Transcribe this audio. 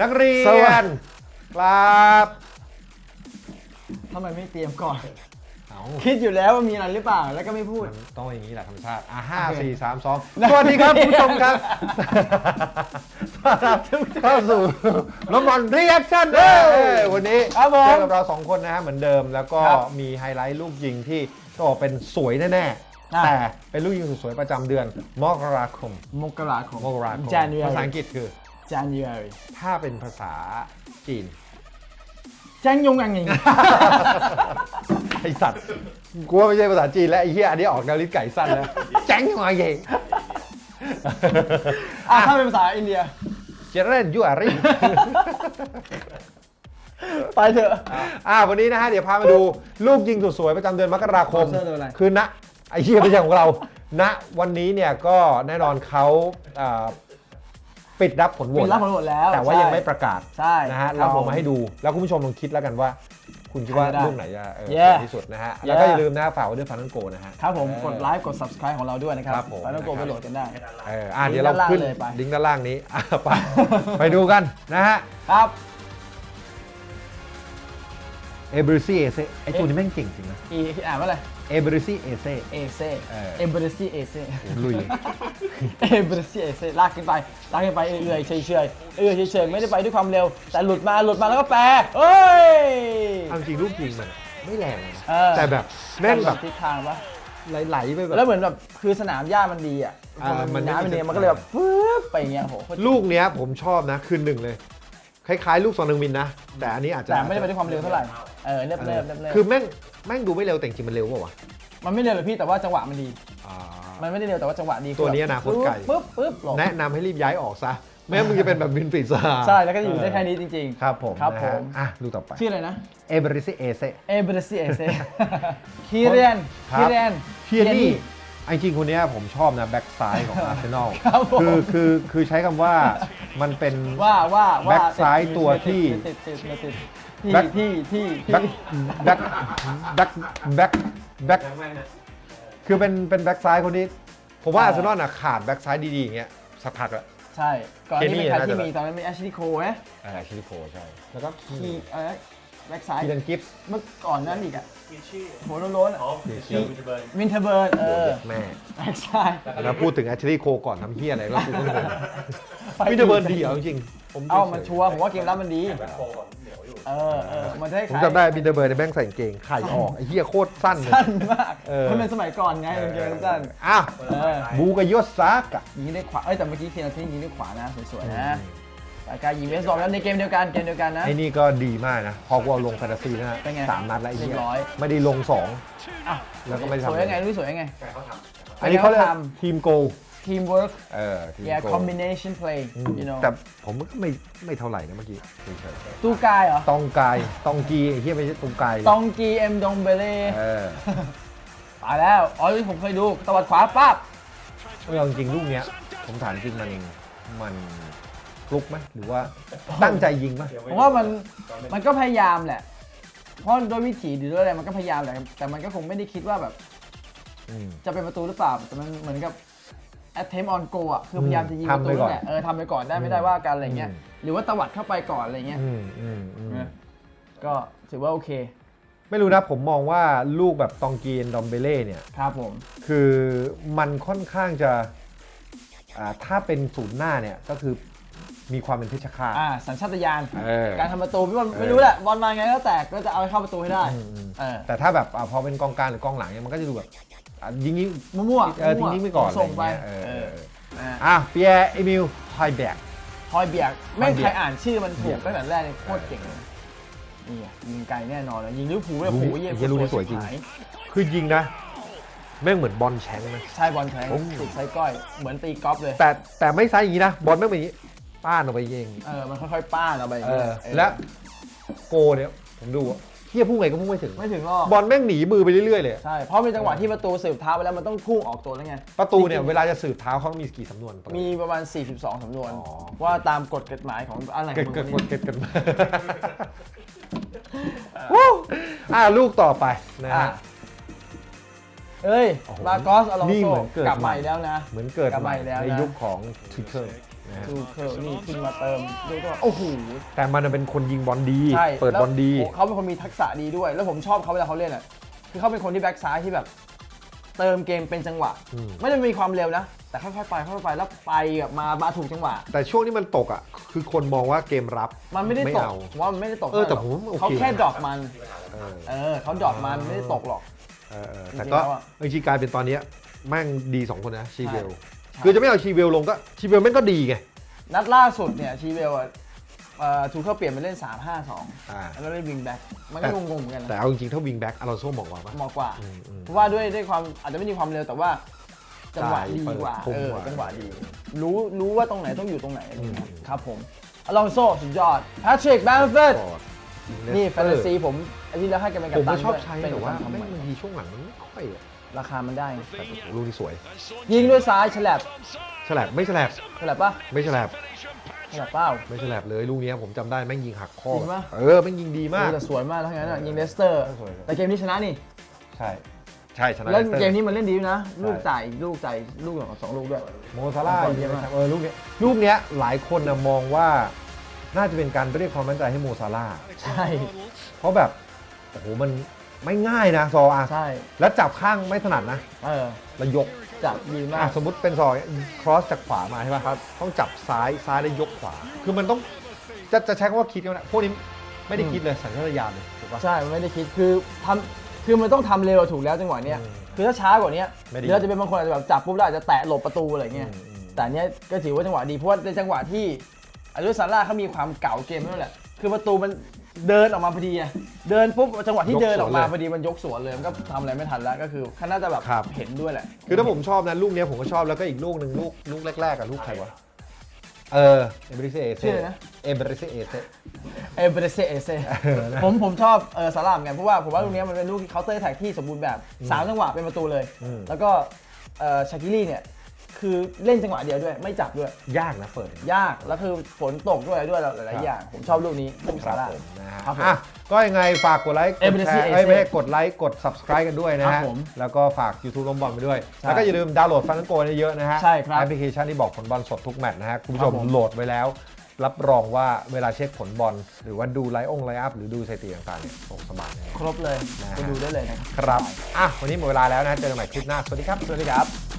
นักเรีสยวัสนดี ครับทำไมไม่เตรียมก่อน เอาคิดอยู่แล้วว่ามีอะไรหรือเปล่า แล้วก็ไม่พูด มันต้องอย่างนี้แหละธรรมชาติอะห้าโอเคสี่สามสองสวัสดีครับคุณผู้ชมครับต้อนรับทุกท่านเข้าสู่น้องบอลรีแอคชั่นเอ้ยวันนี้ครับผมเจอกับเราสองคนนะฮะเหมือนเดิมแล้วก็ครับมีไฮไลท์ลูกยิงที่ก็บอกเป็นสวยแน่อะ ๆ แต่เป็นลูกยิงสวยๆประจำเดือนมกราคมมกราคมมกราคม January ภาษาอังกฤษคือ January ถ้าเป็นภาษาจีน แจ้งยงยังไงไอสัตว์กูว่าไม่ใช่ภาษาจีนแล้วไอ้เหี้ยอันนี้ออกแนวลิ้นไก่สั้นแล้วแจ้งยังไงเองอะถ้าเป็นภาษาอินเดีย เจเรนยูอารีไปเถอะ อ่าวันนี้นะฮะ เดี๋ยวพามาดูลูกยิงสุดสวยประจำเดือนมกราคม สปอนเซอร์โดยอะไร คือณไอ้เหี้ยไม่ใช่ของเรา ณวันนี้เนี่ยก็แน่นอนเขาอ่า ปิดรับผลโหวปิตดรับผลโหวตแล้วแต่ว่าใช่ยังไม่ประกาศใช่นะฮะครัเราบเอามาให้ดู แล้วคุณผู้ชมลองคิดแล้วกันว่า คุณคิดว่าใครจะได้ลูกไหนจะเออเย้สวยที่สุดนะฮะแล้วก็เย้อย่าลืมนะฝากไว้ด้วยฟันนันโกนะฮะครับผมเออกดไลค์กด subscribe ของเราด้วยนะครับครับผมแล้วต้องโกไปโหลดกันได้เอออะเดี๋ยวเราขึ้นลิงก์ด้านล่างเลยไปลิงก์ด้านล่างนี้อะไปไปดูกันนะฮะครับ เอบริซี่เอเซไอตัวนี้แม่งเก่งจริงนะอีอ่านว่าอะไรเอบริซี่เอเซ เอเซ่เออ เอเบรซี่เอเซ่ลุย เอเบรซี่เอเซ่ลากขึ้นไปลากขึ้นไปเอื่อยๆเฉยๆเอื่อยๆเฉยๆไม่ได้ไปด้วยความเร็ว แต่หลุดมาหลุดมาแล้วก็แปรเอ้ย เอาจริงลูกยิงมันไม่แรงนะเออ แต่แบบแม่งแบบทิศทางปะไหลๆไปแบบ แล้วเหมือนแบบคือสนามหญ้ามันดีอะอ่าพอมัมันนไม่น้ำมันมีเนี่ยมันก็เลยแบบปึ๊บไปอย่างเงี้ยโหโคตรลูกเนี้ยผมชอบนะ คือหนึ่งเลย คล้ายๆ ลูกซอนนึงมินนะ แต่อันนี้อาจจะแต่ไม่ได้ไปด้วยความเร็วเท่าไหร่ เออเนิบเอเนิอบเนิบเนิบคือแม่งแม่งดูไม่เร็วแต่จริงๆมันเร็วเปล่าวะมันไม่เร็วเลยพี่แต่ว่าจังหวะมันดีอ่ามันไม่ได้เร็วแต่ว่าจังหวะดีตัวนี้อนาคตไกลปึ๊บปึ๊บหลบแนะนำให้รีบย้ายออกซะไม่งั้นมึงจะเป็นแบบวินฟรีซ่าใช่แล้วก็อยู่ได้แค่นี้จริงครับผมครับนะผฮะมอะลูกต่อไปๆชื่ออะไรนะเอบริซี่เอเซเอเบรซี่เอเซ่คีเรียนครับคีเรียนเทียนี่ไอ้ จริงคนเนี้ยผมชอบนะแบ็กซ้ายของอาร์เซนอลครับผม คือคือคือใช้คำว่ามันเป็น ว่าว่าว่าแบ็คซ้ายตัวที่ ติดติดติดติดที่แบ็คที่ที่แบ็คแบ็คแบ็คแบ็คแบ็คคือเป็นเป็นแบ็กซ้ายคนนี้ ผมว่าอาร์เซนอลน่ะขาดแบ็กซ้ายดีๆอย่างเงี้ยสักพักละ ใช่ก่อนนี้เป็นใครเคนี่ที่น่าจะมีตอนนั้นมีแอชลีย์โคไหมเออชิลิโคใช่ แล้วก็คีเอะไร แบ็คซ้ายคีดันกิฟส์เมื่อก่อนนั้นอีกอะหัวโล้นๆอะเชียร์วินเทอร์เบิร์นเออแม่แบ็คซ้ายแล้วพูดถึงแอชลีย์โคก่อนทำเฮียอะไรแล้วกูก็งงวินเทอร์เบิร์นดีเหรอจริงๆผมเอ้ามันชัวร์ผมว่าเกมรับมันดีเออเออมันจะให้ผมขายจำได้วินเทอร์เบิร์นในแม่งใส่กางเกงไข่ออกไอ้เฮียโคตรสั้นเลย สั้นมากเออ มันเป็นสมัยก่อนไงเป็นเกมสั้นอ้าวเออบูกายโยซากะยิงได้ขวาเอ้ยแต่เมื่อกี้เคนนาทิยิงได้ขวานะสวยๆนะ แต่การยิงเวสบอลแล้วในเกมเดียวกันเกมเดียวกันนะ ไอ้นี่ก็ดีมากนะ พอกูเอาลงแฟนตาซีนะเป็นไงสามนัดแล้วไอ้เหี้ยเรียบร้อย ไม่ได้ลงสอง อะแล้วก็ไม่ทำ สวยยังไงรู้สวยยังไง อันนี้เขาเรียกททีมโกำ teamwork เออทีม yeah โก combination play อืม you know แต่ผมก็ไม่ไม่เท่าไหร่นะเมื่อกี้เฉยตู้กายเหรอ ๆตองกายตองกีไอ้เหี้ยไม่ใช่ตองกายเลยตองกีเอ็มดงเบเล่เออตายแล้ว อ๋อนี่ผมเคยดูตวัดขวาปั๊บเอาจริงๆลูกเนี้ยผมถามจริงมันมัน ฟลุกไหมหรือว่าตั้งใจยิงไหมผมว่ามันมันก็พยายามแหละ เพราะโดยวิถีหรือด้วยอะไรมันก็พยายามแหละแต่มันก็คงไม่ได้คิดว่าแบบ อืม จะเป็นประตูหรือเปล่าแต่มันเหมือนกับ attempt on goal อะคือพยายามจะยิงประตูทำไปก่อนนั่นแหละเออทำไปก่อนได้ไม่ได้ว่ากันอะไรเงี้ยอืม หรือว่าตวัดเข้าไปก่อนอะไรเงี้ยอืมอืมอืมนะก็ถือว่าโอเคไม่รู้นะผมมองว่าลูกแบบตองกีนดอมเบเล่เนี่ย ครับผม คือมันค่อนข้างจะอ่าถ้าเป็นศูนย์หน้าเนี่ยก็คือ มีความเป็นเพชฌฆาต อ่าสัญชาตญาณเออการทำประตูไม่ว่าเออไม่รู้แหละบอลมาไงก็แตกก็จะเอาให้เข้าประตูให้ได้อืมอืม เออแต่ถ้าแบบอ่าพอเป็นกองกลางหรือกองหลังเนี่ยมันก็จะดูแบบอะยิงนี้มั่วๆเออทิ้งนี้ไปก่อนส่งไปอะไรอย่างเอเงี้ยอเอออ่าอะเปียร์เอมิลไฮแบก ฮอยเบียกไม่ฮอยเบีใคยรกอ่านชื่อมันถูเบียกกตั้งแต่แรกเลยโคตรเก่งเลยนี่อะยิงไกลแน่นอนเลยยิงลิเวอร์พูลเลยลูกโอ้โหนี้เยี่ยมเหี้ยลูกนี้สวยจริงหาคือยิงนะ แม่งเหมือนบอลแชงนะ ใช่บอลแทงโอ้สุดไซก้อย เหมือนตีกอล์ฟเลย แต่แต่ไม่ไซส์อย่างนี้นะ บอลแม่งเป็นอย่างนี้ ป้านออกไปเองเออมันค่อยๆป้านเอาไปอย่างเอเงี้อยเออและโกเนี่ยผมดูอะเฮียพุ่งไงก็พุ่งไม่ถึง ไม่ถึงหรอกบอลแม่งหนีมือไปเรื่อยๆเลยใช่เพราะเป็นจังหวะที่ประตูสืบเท้าไปแล้วมันต้องพุ่งออกตัวแล้วไง ประตูเนี่ยเวลาจะสืบเท้าเขามีกี่สำนวนประตูมีประมาณ 42 สำนวน อ๋อ ว่าตามกฎกฎหมายของอะไรขเกิอดงเกิดมึงเกิดเกิดมาวู้อะลูกต่อไปนะอะฮะ เอ้ยโอ้โหมากอสอลองนี่โซเหมือนเกิดกลับใหม่ มาอีกแล้วนะ เหมือนเกิดกลับใหมาม่อีกแล้วในนะยุคของ Twitter นะฮะดูเคิร์นี่ขึ้นมาเติมดูก็โอ้โหแต่มันเป็นคนยิงบอลดี ใช่เปิดบอลดี แล้วเขาเป็นคนมีทักษะดีด้วย แล้วผมชอบเขาเวลาเขาเล่นอะคือเขาเป็นคนที่แบ็กซ้ายที่แบบ เติมเกมเป็นจังหวะ อืม ไม่ได้มีความเร็วนะ แต่ค่อยๆไปค่อยๆไปแล้วไปแบบมามาถูกจังหวะ แต่ช่วงที่มันตกอะ คือคนมองว่าเกมรับ มันไม่ได้ตกเอา ผมว่ามันไม่ได้ตกเออแต่หรกผมว่าโอเค เขาแค่ดรอปมัน เออเออเขาดรอปมันไม่ได้ตกหรอก เออเออจริงๆแต่ก็แล้วอะ จริงๆกลายเป็นตอนเนี้ยแม่งดีสองคนนะชีเวลใช่ คือจะไม่เอาชีเวลลงก็ชีเวลแม่งก็ดีไง นัดล่าสุดเนี่ยชีเวลอะเอ่อทูเขาเปลี่ยนมาเล่น3 5อ่า2แล้วเล่นวิงแบ็กมันก็งงๆเหมือนกันแต่นะเอาจริงๆถ้าวิงแบ็กอลอนโซ่บอกว่าปะ เหมากกว่า อืมอืมเพราะว่าด้วยด้วยความอาจจะไม่มีความเร็วแต่ว่า จังหวะจ่ายดีกว่าเปิดคมเออกว่าจังหวะดี รู้รู้ว่าตรงไหนต้องอยู่ตรงไหนอะไรเงี้ยอืมครับผมอลองโซสุดยอดแพทริกแบมเฟิร์ดกอดนี่แฟนตาซีผมอาทิตย์แล้วให้กันเป็นกัผปมตัก็นชอบด้วยใช้เป็นแต่ว่าทำแม่งใหม่บางทีช่วงหลังมันไม่ค่อยอะ ราคามันได้แต่โอ้โหลูกนี้สวยยิงด้วยซ้ายฉลับฉลับไม่ฉลับฉลับปะไม่ฉลับฉลับเปล่า ไม่ฉลับเลยลูกเนี้ยผมจำได้แม่งยิงหักข้อจริงปะ เออแม่งยิงดีมากโอ้แต่สวยมากทั้งนั้นอะยิงเลสเตอร์ สวยเลย แต่เกมนี้ชนะนี่ ใช่ ใช่ชนะแล้วเลสตอร์เกมนี้มันเล่นดีด้วยนะ ลูกจ่ายลูกจ่ายลูกของสองลูกด้วย โมซาร่าห์บอลเยยิอะงมากเออลูกเนี้ยลูกเนี้ยหลายคนนะมองว่าน่าจะเป็นการเรียกความมั่นใจให้โมซาร่าห์ใช่ เพราะแบบโอ้โหมัน ไม่ง่ายนะซออะใช่แล้วจับข้างไม่ถนัดนะเออแล้วยกจับดีมาอะก สมมติเป็นซอยครอสจากขวามาใช่ป่ะครับ ต้องจับซ้ายซ้ายแล้วยกขวา คือมันต้องจะจะใช้คำว่าคิดก็ได้พวกนี้ไม่ได้คิดเลยสัญชาตญาณเลยถูกป่ะ ใช่มันไม่ได้คิดคือทำคือมันต้องทำเร็วถูกแล้วจังหวะเนี้ยอืมคือถ้าช้ากว่านี้ไม่ดีเดี๋ยวเราจะเป็นบางคนอาจจะแบบจับปุ๊บแล้วอาจจะแตะหลบประตูอะไรเงี้ยอืมอืม แต่อันเนี้ยก็ถือว่าจังหวะดีเพราะว่าในจังหวะที่อารุซาร่าเขามีความเก่าเกมนั่นแหละคือประตูมัน เดินออกมาพอดีไงเดินปุ๊บจังหวะที่เดินออกมาพอดีมันยกสวนเลยมันก็ทำอะไรไม่ทันแล้วก็คือเขาน่าจะแบบครับเห็นด้วยแหละ คือถ้าผมชอบนะลูกเนี้ยผมก็ชอบแล้วก็อีกลูกหนึ่งลูกลูกแรกๆกับลูกใครวะเออเอเบริเซเอเซชื่ออะไรนะ เอเบริเซเอเซ เอเบรเซเอเซเออนะ ผมผมชอบเออซาร่าเหมือนกันเพราะว่าผมว่าลูกเนี้ยมันเป็นลูกเคาน์เตอร์แท็กที่สมบูรณ์แบบสามจังหวะเป็นประตูเลยอืมแล้วก็เออชากิลี่เนี่ย คือเล่นจังหวะเดียวด้วย ไม่จับด้วย ยากนะเปิดยากแล้วคือฝนตกด้วยด้วยหลายๆอย่าง ผมชอบลูกนี้ลูกคซารับร่าผมนะฮะครับผมอะก็ยังไงฝากกดไลค์กเอดเบริแชเซร์เอเซเอ้ยไม่ใช่กดไลค์กด subscribe กันด้วยนะครัฮะบผมแล้วก็ฝาก YouTube ลมบอลไปด้วย ใช่แล้วก็อย่าลืมดาวน์โหลดฟันโกเยอะๆนะฮะใช่ครับแอปพลิเคชันที่บอกผลบอลสดทุกแมตช์นะฮะคุณผู้ชครัมบผม โหลดไว้แล้ว รับรองว่าเวลาเช็คผลบอล หรือว่าดูไลฟ์องไลฟ์อัพหรือดูสถิติต่างๆเนี่ยโอ้สบายเลย ครบเลยนะฮะ ไปดูได้เลยนะครับครับอะวันนี้หมดเวลาแล้วนะเจอกันใหม่คลิปหน้าสวัสดีครับ สวัสดีครับ